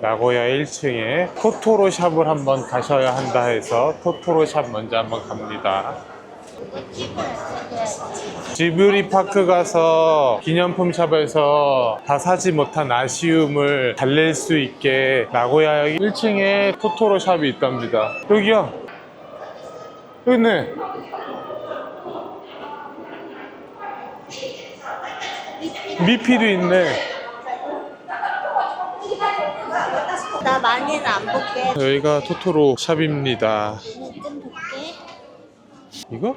나고야 1층에 토토로 샵을 한번 가셔야 한다 해서 토토로 샵 먼저 한번 갑니다. 지브리 파크 가서 기념품 샵에서 다 사지 못한 아쉬움을 달랠 수 있게 나고야 1층에 토토로 샵이 있답니다. 여기요. 여기 있네. 미피도 있네. 나 많이는 안 볼게. 여기가 토토로 샵입니다. 좀 볼게. 이거?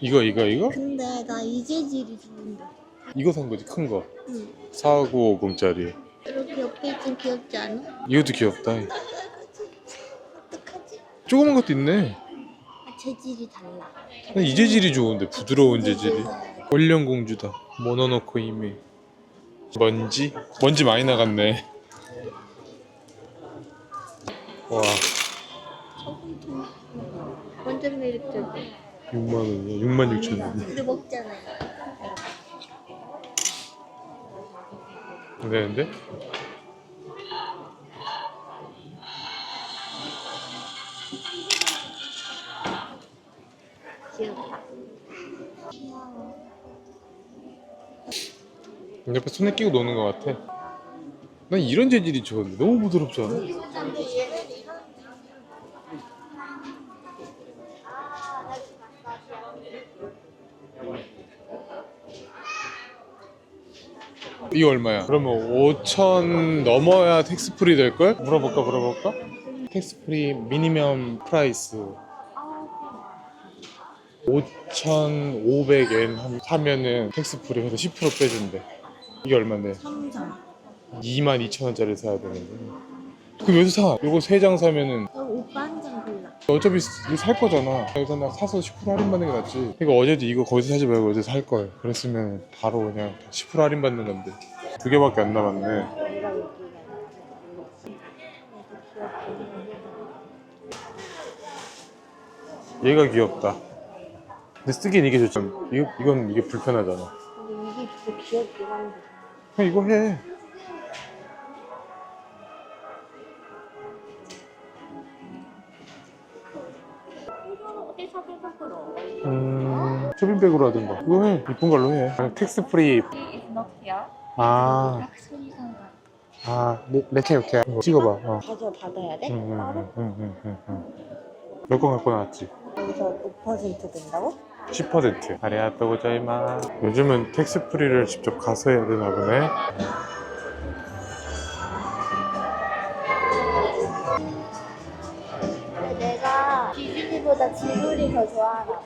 이거 이거 이거? 근데 나 이 재질이 좋은데. 이거 산 거지 큰 거. 응. 4950짜리. 이렇게 옆에 있좀 귀엽지 않아? 이것도 귀엽다. 어떡하지? 조그만 것도 있네. 아, 재질이 달라. 난이 재질이 좋은데 부드러운 재질이. 월령공주다. 모노노코 이미. 먼지? 먼지 많이 나갔네. 와. 완전 매력적이야. 6만 원이야. 6만 6천 원. 우리 먹잖아요. 안 되는데? 귀엽다. 옆에 손에 끼고 노는 것 같아. 난 이런 재질이 좋은데 너무 부드럽지 않아? 이거 얼마야? 그러면 5천 넘어야 텍스 프리 될걸? 물어볼까 물어볼까? 텍스 프리 미니멈 프라이스 5,500엔 사면은 텍스 프리 해서 10% 빼준대 이게 얼마인데? 3점. 22,000원짜리 사야 되는데 그럼 여기서 사 이거 3장 사면은 어, 오빠 한장 골라. 어차피 이거 살 거잖아. 여기서 나 사서 10% 할인 받는 게 낫지. 이거 어제도 이거 거기서 사지 말고 어제 살 걸 그랬으면 바로 그냥 10% 할인 받는 건데. 두 개밖에 안 남았네. 얘가 귀엽다. 근데 쓰긴 이게 좋지 이거, 이건 이게 불편하잖아. 근데 이게 진짜 귀엽긴 한데. 그냥 이거 해 쇼핑백으로 하든가 이거 해 이쁜 걸로 해 아니, 텍스 프리. 아, 약속이잖아. 아, 레, 레케 이렇게 이거 찍어봐 어. 가져 받아야 돼? 응? 응, 응, 응, 응. 몇건 갖고 나왔지? 여기서 5% 된다고? 10% 아리아또 고자이마 요즘은 텍스 프리를 직접 가서 해야 되나 보네 근데 내가 디즈니보다 지브리 더 좋아하나 봐.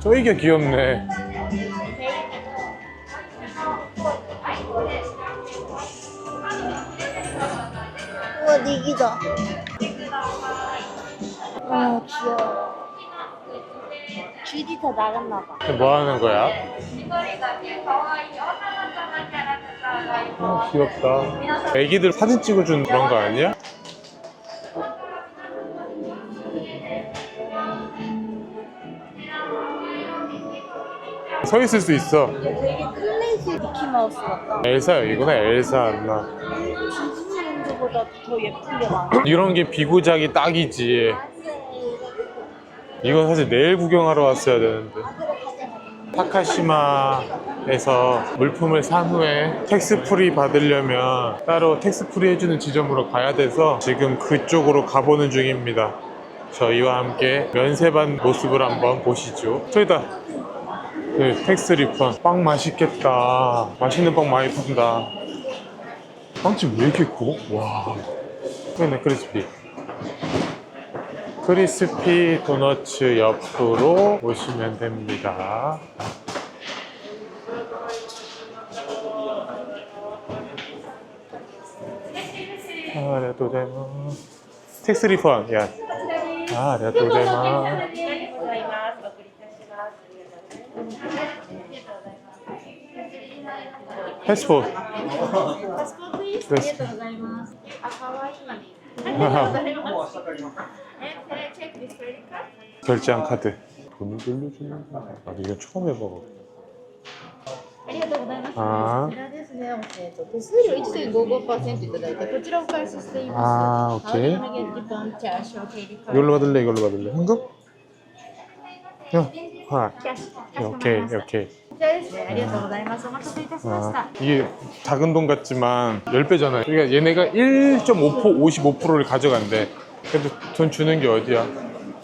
저 이게 귀엽네. 우와 니기다. 아 귀여워. 줄이 다 나갔나 봐. 뭐 하는 거야? 아, 귀엽다. 애기들 사진 찍어준 그런 거 아니야? 서 있을 수 있어. 되게 클래식 미키마우스 같다. 엘사 여기구나 엘사 안나. 디즈니 랜드보다 더 예쁜 게 많아. 이런 게 비고작이 딱이지. 이건 사실 내일 구경하러 왔어야 되는데. 타카시마에서 물품을 산 후에 텍스 프리 받으려면 따로 텍스 프리 해주는 지점으로 가야 돼서 지금 그쪽으로 가보는 중입니다. 저희와 함께 면세반 모습을 한번 보시죠. 저기다. 네, 텍스 리펀. 빵 맛있겠다. 맛있는 빵 많이 판다. 빵집 왜 이렇게 커? 와. 그러네, 크리스피. 크리스피 도너츠 옆으로 오시면 됩니다. 아, 되나. 텍스 리펀, 야. 아, 네, 또되 나. 패스포트. 패스. あ、かわいい。 결제한 카드. 돈을 돌려주는 거야. 나도 이건 처음 해봐가지고. ありがとうございます。 아, こちらですね、えっと手数料1.55%いただいて、こちらを開始しています。 아, 오케이. 차 오케이. 이걸로 받을래, 이걸로 받을래? 현금? 야, 아, キャッシュ、かしこまり 오케이, ました。こ 오케이. ちらですね、ありがとうございます。お待たせいたしまし 아, た。 이게 작은 돈 같지만 10배잖아요. 그러니까 얘네가 1.5% 55%를 가져간대. 그래도 돈 주는 게 어디야?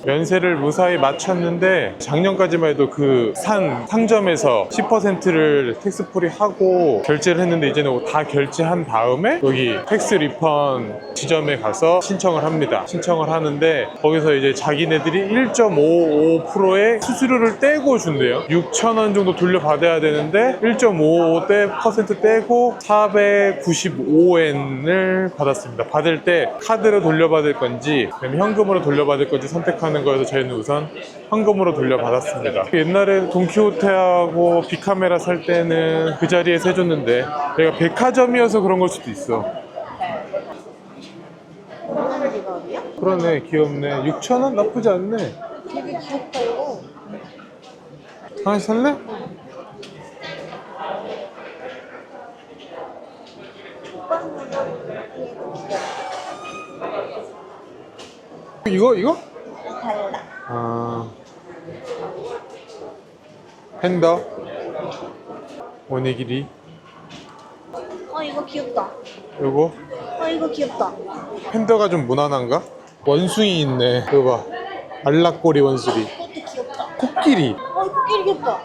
면세를 무사히 마쳤는데 작년까지만 해도 그 산 상점에서 10%를 텍스 프리 하고 결제를 했는데 이제는 다 결제한 다음에 여기 텍스 리펀 지점에 가서 신청을 합니다. 신청을 하는데 거기서 이제 자기네들이 1.55%의 수수료를 떼고 준대요. 6천 원 정도 돌려받아야 되는데 1.55 떼, 퍼센트 떼고 495엔을 받았습니다. 받을 때 카드로 돌려받을 건지 현금으로 돌려받을 건지 선택하는 거여서 저희는 우선 현금으로 돌려받았습니다. 옛날에 돈키호테하고 비카메라 살 때는 그 자리에서 해줬는데 내가 백화점이어서 그런 걸 수도 있어. 그러네 귀엽네 6,000원 나쁘지 않네 되게 귀엽다 이거. 하나씩 살래? 이거 이거? 아 팬더 오니기리 어 이거 귀엽다. 요거 어 이거 귀엽다. 팬더가 좀 무난한가? 원숭이 있네 이거 봐 알락꼬리 원숭이 이것도 귀엽다. 코끼리 어 이거 끼리 귀엽다.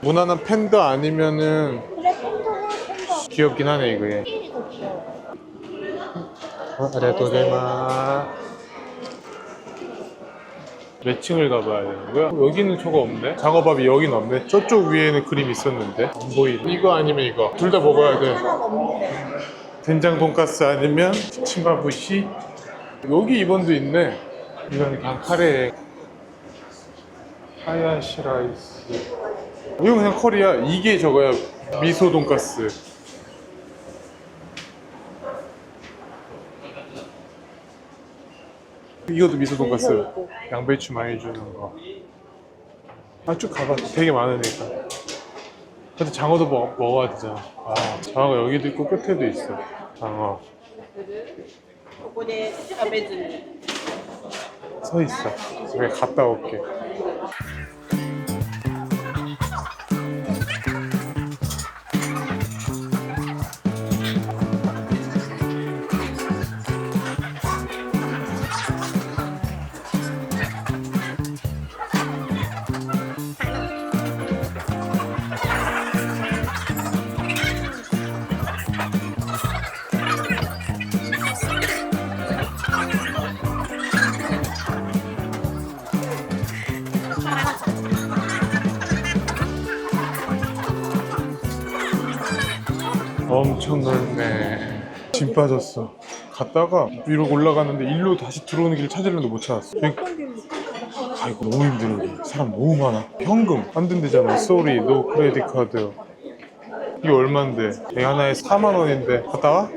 무난한 팬더 아니면은 그래 팬더는 팬더. 귀엽긴 하네 이거 얘 끼리도 귀여워. 아, 아리가토자이마 몇 층을 가봐야 되는 거야? 여기는 저거 없네. 장어밥이 여긴 없네. 저쪽 위에는 그림 있었는데. 안 보이네. 이거 아니면 이거. 둘 다 먹어야 돼. 하나가 없는데. 된장 돈가스 아니면 치마부시. 여기 2번도 있네. 이건 그냥 카레. 하야시 라이스. 이거 그냥 커리야. 이게 저거야. 미소 돈가스 이것도 미소 돈가스 양배추 많이 주는 거. 아 쭉 가봐. 되게 많으니까. 근데 장어도 먹, 먹어야 되잖아. 아, 장어가 여기도 있고 끝에도 있어. 장어. 서 있어. 집에 갔다 올게. 엄청 넓네. 짐 빠졌어. 갔다가 위로 올라갔는데 일로 다시 들어오는 길을 찾으려는데 못 찾았어. 아이고 너무 힘들어. 사람 너무 많아. 현금 안 된대잖아. 쏘리, 노 크레딧 카드. 이게 얼만데? 이 하나에 4만 원인데 갔다 와?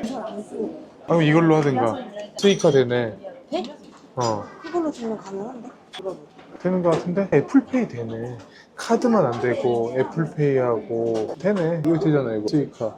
아니면 이걸로 하든가. 스이카 되네. 네? 어. 이걸로 주면 가능한데? 되는 것 같은데 애플페이 되네 카드만 안 되고 애플페이하고 되네 이거 되잖아 이거 스이카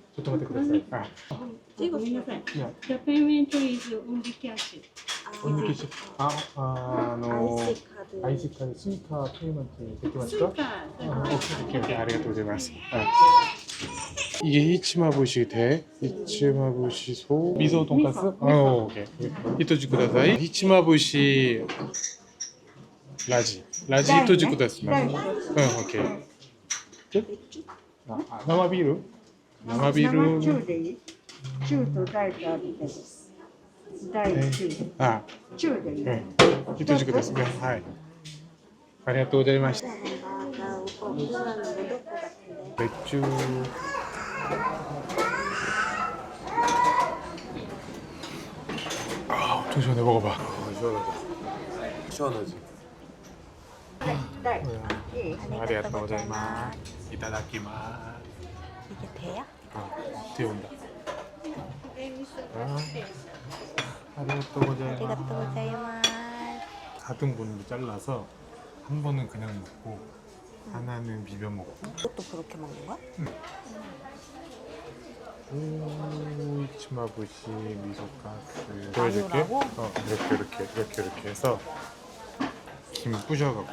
求めてください。あ、ごめんなさい。いや The payment is only cash. お抜けし、あ、あの、IC カード IC カード、スイカペイメントできますか Suica. 아, 오케이, 오케이, 오케이. 아리가토고자이마스. 아. 이게 히치마부시 대, 히치마부시소, 미소 돈가스? 어, 오케이. 히토지 쿠다사이, 히치마부시 라지. 라지 히토지 쿠다스마. 응, 어, 오케이. 끝? 아, 아, 나마 비루? 生ビール。生中でいい中と大とあるけど大中、あ中でいい、えー、軸です。ねはい。ありがとうございました別あ、うね、バ。はい、ありがとうございます。いただきます。 이게 온다. 아, 아리가또 고자이마스. 아리가또 고자이마스 4등분으로 잘라서 한 번은 그냥 먹고 하나는 비벼 먹고 이것도 그렇게 먹는 거야? 오 이치마부시 미소가스 보여줄게? 어 이렇게 이렇게 이렇게 이렇게 해서 김 부셔갖고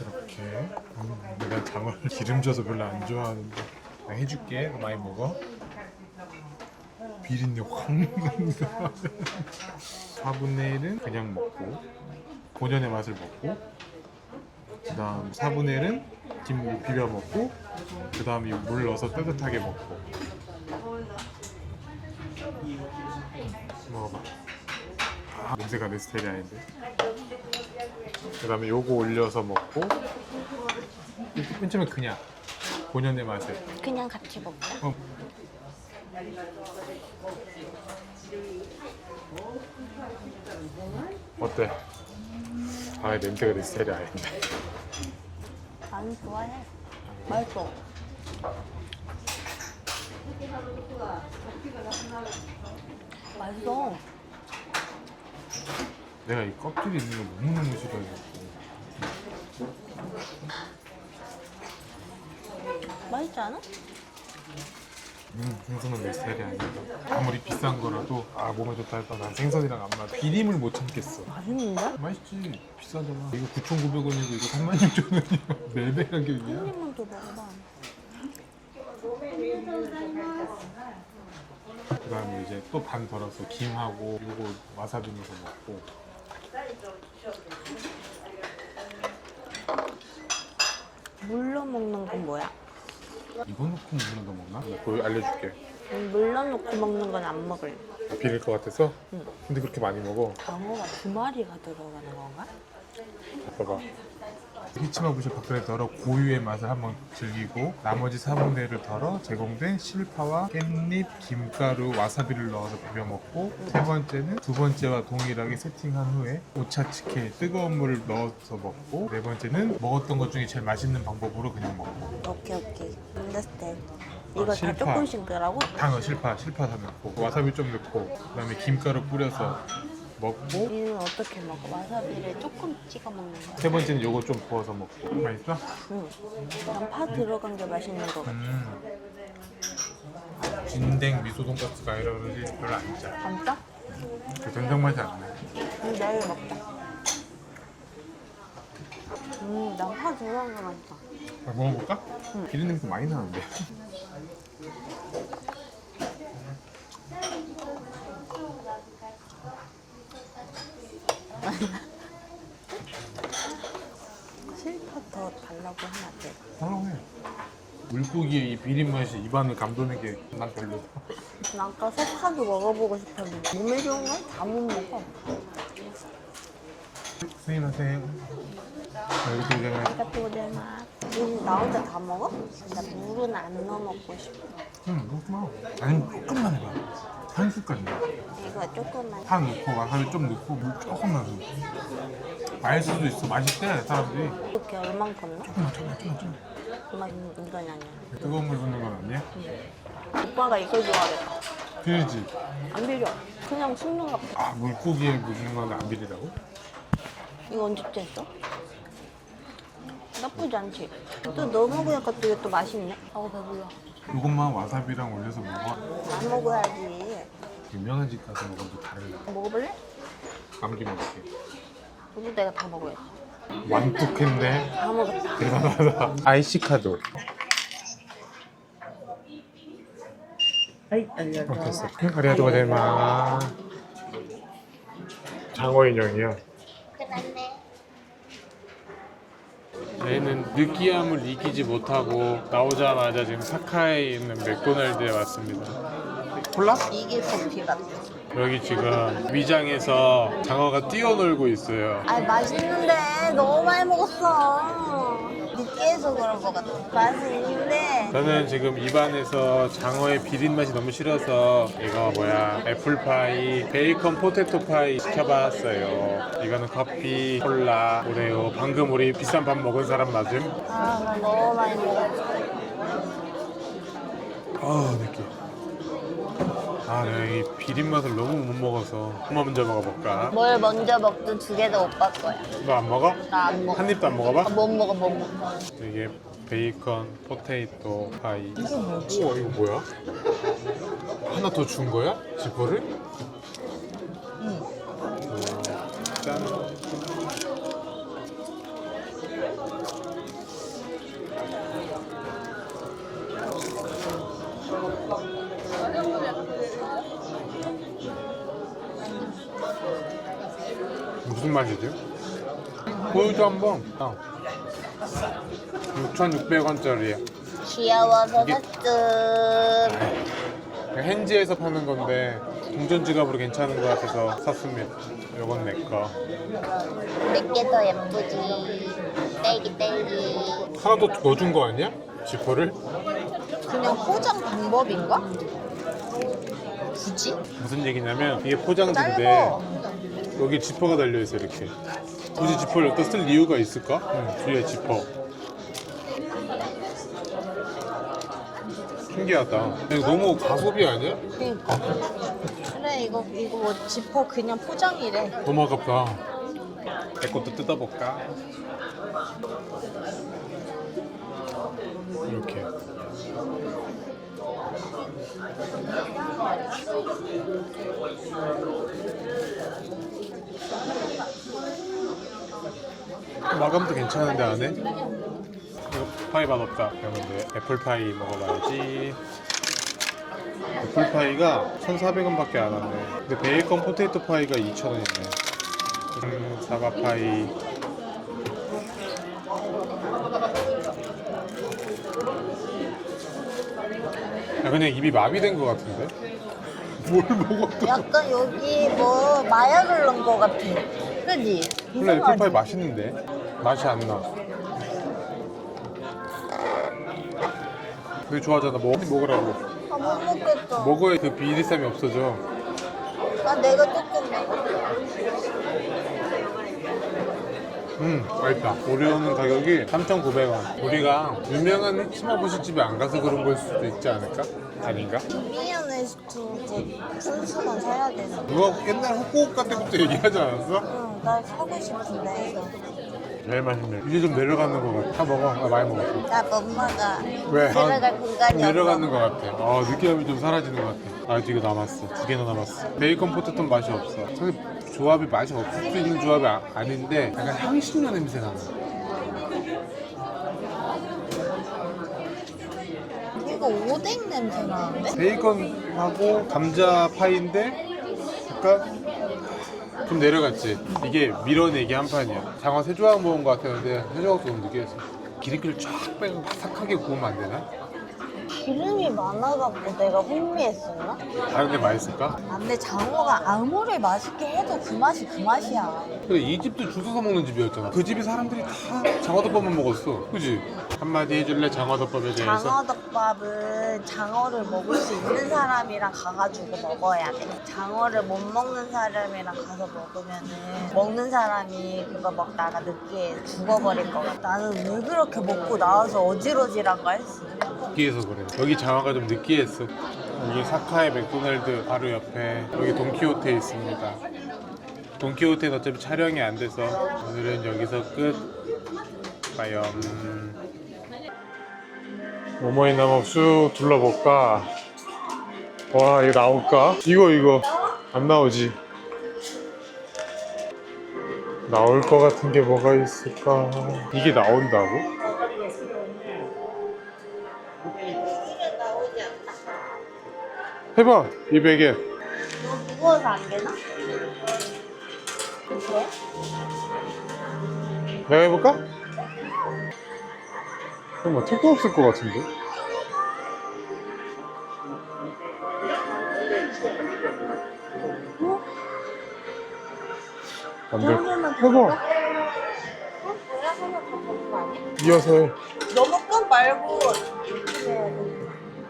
이렇게. 음, 내가 장어를 기름져서 별로 안 좋아하는데 나 해줄게. 너 많이 먹어. 비린내 확 난다 4분의 1은 그냥 먹고 본연의 맛을 먹고 그 다음 4분의 1은 김 비벼 먹고 그 다음에 물 넣어서 따뜻하게 먹고. 먹어봐 아 냄새가 내 스타일이 아닌데. 그 다음에 요거 올려서 먹고 맨 처음에 그냥 본연의 맛을 그냥 같이 먹자 어. 어때? 아 냄새가 내 스타일이 아닌데. 나는 좋아해. 맛있어. 맛있어 내가 이 껍질이 있는 거 너무너무 싫어해갖고. 맛있지 않아? 음, 생선은 내 스타일이 아니다. 아무리 비싼 거라도 아 몸에 좋다 해서 난 생선이랑 안 맞아 비림을 못 참겠어. 맛있는데? 맛있지. 비싸잖아. 이거 9,900원이고 이거 36,000원이야. 4배 가격이야 한 입만 더 먹어봐 그 다음에 이제 또 반 덜어서 김하고 요거 와사비 넣어서 먹고 물로 먹는 건 뭐야? 이거 넣고 먹는 거 먹나? 나 그거 알려줄게 음, 물로 넣고 먹는 건 안 먹을래 아, 비릴 것 같아서? 응. 근데 그렇게 많이 먹어 장어가 두 마리가 들어가는 건가? 봐봐 히치마부시 박근혜 덜어 고유의 맛을 한번 즐기고 나머지 4분의 1을 덜어 제공된 실파와 깻잎, 김가루, 와사비를 넣어서 비벼 먹고 세 번째는 두 번째와 동일하게 세팅한 후에 오차츠케 뜨거운 물을 넣어서 먹고 네 번째는 먹었던 것 중에 제일 맛있는 방법으로 그냥 먹고 오케이 오케이 understand 이거 다 아, 실파. 조금씩 넣으라고? 당어 실파 실파 다 넣고 와사비 좀 넣고 그다음에 김가루 뿌려서 먹고 이는 어떻게 먹어? 와사비를 조금 찍어 먹는 거야 세 번째는 요거 좀 부어서 먹고 맛있어? 응. 난 파 들어간 게 맛있는 거 같아 음. 진댕 미소 돈가스가 아니라 그러지 별로 안 짜. 안 짜? 그 된장 맛이 안 나. 음, 내일 먹자 음, 난 파 들어간 게 맛있어 아, 먹어볼까? 응. 기름 냄새 많이 나는데. 실파 더 달라고 하면 안 돼? 사랑해. 물고기의 이 비린 맛이 입안을 감도는 게 난 별로다. 나 아까 석화도 먹어보고 싶었는데 몸에 좋은 건 다 못 먹어 스미마셍. 여기 되잖아. 아리가또 고자이마스 이거 나 혼자 다 먹어? 나 물은 안 넣어 먹고 싶어 응, 그렇구나. 아니, 조금만 해봐. 한 숟갈만. 이거 조금만 파 넣고 와사비 좀 넣고 물 조금만 넣어. 맛있을 수도 있어. 맛있대, 사람들이. 이렇게 얼만큼 넣어? 조금만, 조금만, 조금만, 조금만. 그만 이건 아니야 뜨거운 물 붓는 건 아니야? 오빠가 이걸 좋아하겠다 비리지? 안 비려 그냥 씹는 것 같아 아, 물고기에 묻는 건 안 비리다고? 이거 언제째 했어? 나쁘지 않지? 또 넣어 먹으니까 또 이게 또 맛있네 아우 배불러 이것만 와사비랑 올려서 먹어. 다 먹어야지. 유명한 집 가서 먹으면 또 다른 먹어볼래? 감기 먹게. 저도 내가 다 먹어야지. 완뚝했네. 다 먹었다. 대단하다. 아이시 카도. 어땠어? 가리아도가 될 만. 장어 인형이야. 끝났네. 얘는 느끼함을 이기지 못하고 나오자마자 지금 사카에 있는 맥도날드에 왔습니다. 콜라? 이게 커피 같아 여기 지금 위장에서 장어가 뛰어놀고 있어요. 아 맛있는데 너무 많이 먹었어 없어서 그런 것 같아. 맛은 있는데 저는 지금 입안에서 장어의 비린 맛이 너무 싫어서 이거 뭐야 애플파이, 베이컨 포테토 파이 시켜봤어요. 이거는 커피, 콜라, 오레오. 방금 우리 비싼 밥 먹은 사람 맞음? 아, 나 너무 많이 먹었어. 아 느끼. 아 내가 이 비린 맛을 너무 못 먹어서 한번 먼저 먹어볼까? 뭘 먼저 먹든 두 개 다 오빠 거야. 너 안 먹어? 나 안 먹어. 한 입도 안 먹어봐? 아, 못 먹어, 못 먹어. 이게 베이컨 포테이토 파이. 이거 뭐지? 우와 이거 뭐야? 하나 더 준 거야? 지퍼를? 응. 짠. 맛이지? 보여줘 한번. 어. 6,600원짜리야. 귀여워서 샀음. 현지에서 파는 건데 동전 지갑으로 괜찮은 것 같아서 샀습니다. 요건 내 거. 내게 더 예쁘지. 딸기, 딸기. 하나 더 넣어준 거 아니야? 지퍼를? 그냥 포장 방법인가? 굳이? 무슨 얘기냐면 이게 포장지인데 짧아. 여기 지퍼가 달려 있어 이렇게. 굳이 지퍼를 여기다 쓸 이유가 있을까? 응, 뒤에 지퍼. 신기하다. 이거 너무 가소비 아니야? 그니까. 그래, 이거, 이거 뭐 지퍼 그냥 포장이래. 너무 아깝다. 내 것도 뜯어볼까? 이렇게. 마감도 괜찮은데 안에? 이거 파이 맛없다. 이제 애플파이 먹어봐야지. 애플파이가 1,400원 밖에 안 하네. 근데 베이컨 포테이토 파이가 2,000원이네. 음, 사과파이. 야, 그냥 입이 마비된 것 같은데? 뭘 먹어도. 약간 여기 뭐 마약을 넣은 것 같아. 그지? 원래 애플파이 맛있는데? 맛이 안 나. 왜 좋아하잖아. 먹, 먹으라고. 아, 못 먹겠어. 먹어야 그 비리쌈이 없어져. 아, 내가 조금 먹어. 음, 맛있다. 오리오는 가격이 3,900원. 우리가 유명한 히치마부시 집에 안 가서 그런 걸 수도 있지 않을까? 아닌가? 미안해도 이제 순수건 사야 돼서. 누가 옛날 후쿠오카 때부터 얘기하지 않았어? 응, 나 사고 싶은데. 제일 맛있네. 이제 좀 내려가는 것 같아. 다 먹어. 나 많이 먹었어. 나 못 먹어. 왜? 내려갈 아, 공간이 내려가는 것 같아. 아, 느끼함이 좀 사라지는 것 같아. 아직 이거 남았어. 두 개나 남았어. 베이컨 포테토 맛이 없어. 사실 조합이 맛이 없을 수 있는 조합이 아, 아닌데 약간 향신료 냄새 나는. 이거 오뎅 냄새 나는데? 베이컨하고 감자 파인데 약간 좀 내려갔지. 이게 밀어내기 한 판이야. 장어 세 조각 먹은 것 같았는데 세 조각도 너무 느끼했어. 기름기를 쫙 빼고 바삭하게 구우면 안 되나? 기름이 많아갖고 내가 혼미했었나? 다른 데 맛있을까? 아, 근데 장어가 아무리 맛있게 해도 그 맛이 그 맛이야. 근데 이 집도 줄 서서 먹는 집이었잖아. 그 집에 사람들이 다 장어덮밥만 먹었어. 그지? 한마디 해줄래 장어덮밥에 대해서? 장어덮밥은 장어를 먹을 수 있는 사람이랑 가가지고 먹어야 돼. 장어를 못 먹는 사람이랑 가서 먹으면은 먹는 사람이 그거 먹다가 늦게 죽어버릴 것 같아. 나는 왜 그렇게 먹고 나와서 어지러지란가 했어. 느끼해서 그래. 여기 장어가 좀 느끼했어. 여기 사카의 맥도날드 바로 옆에 여기 돈키호테 있습니다. 돈키호테는 어차피 촬영이 안 돼서 오늘은 여기서 끝. 빠염. 모모이 나무 쭉 둘러볼까? 와 이거 나올까? 이거 이거 안 나오지? 나올 것 같은 게 뭐가 있을까? 이게 나온다고? 해봐 200엔 이거 무거워서 안 되나? 왜? 내가 해볼까? 잠깐만 택도 없을 것 같은데 안 돼. 해봐 어? 이어서 해 너무 끝 말고 이렇게 해야 돼.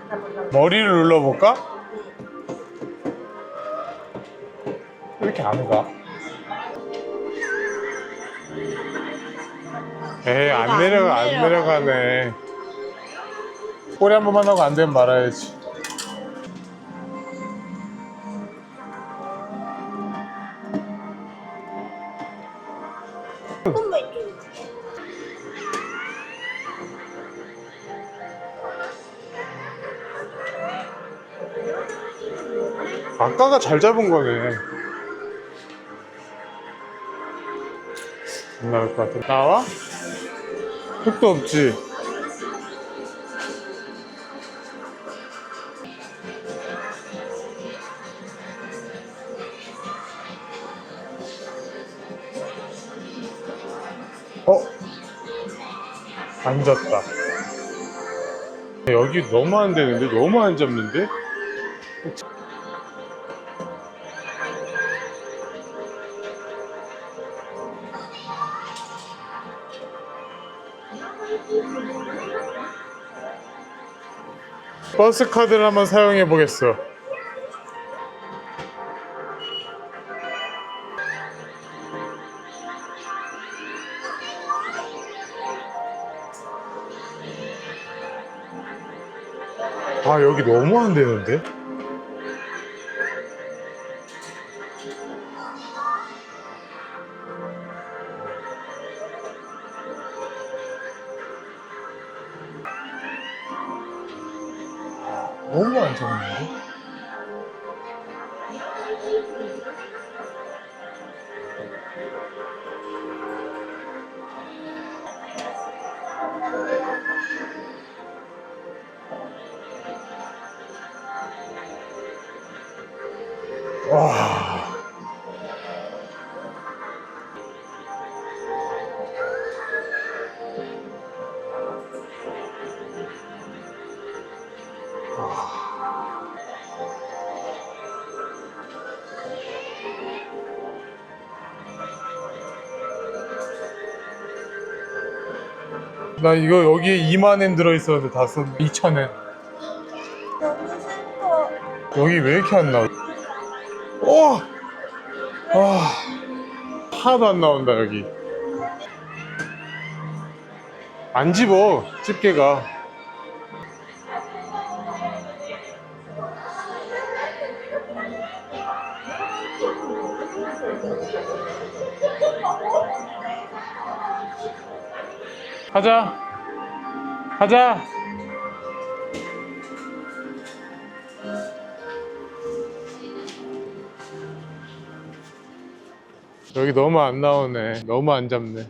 하나 보려고. 머리를 눌러볼까? 왜 이렇게 안 가? 에이 안안 내려가 안 내려가. 내려가네 꼬리 한 번만 하고 안 되면 말아야지 조금만. 아까가 잘 잡은 거네 안 나올 것 같아 나와? 흙도 없지 어? 앉았다 여기 너무 안 되는데? 너무 안 잡는데? 버스 카드를 한번 사용해 보겠어. 아 여기 너무 안 되는데? 와. 나 이거 여기에 2만엔 들어있었는데 다 썼, 2천엔. 너무 슬퍼. 여기 왜 이렇게 안 나와? 하나도 안 나온다, 여기. 안 집어, 집게가. 가자. 가자. 여기 너무 안 나오네. 너무 안 잡네.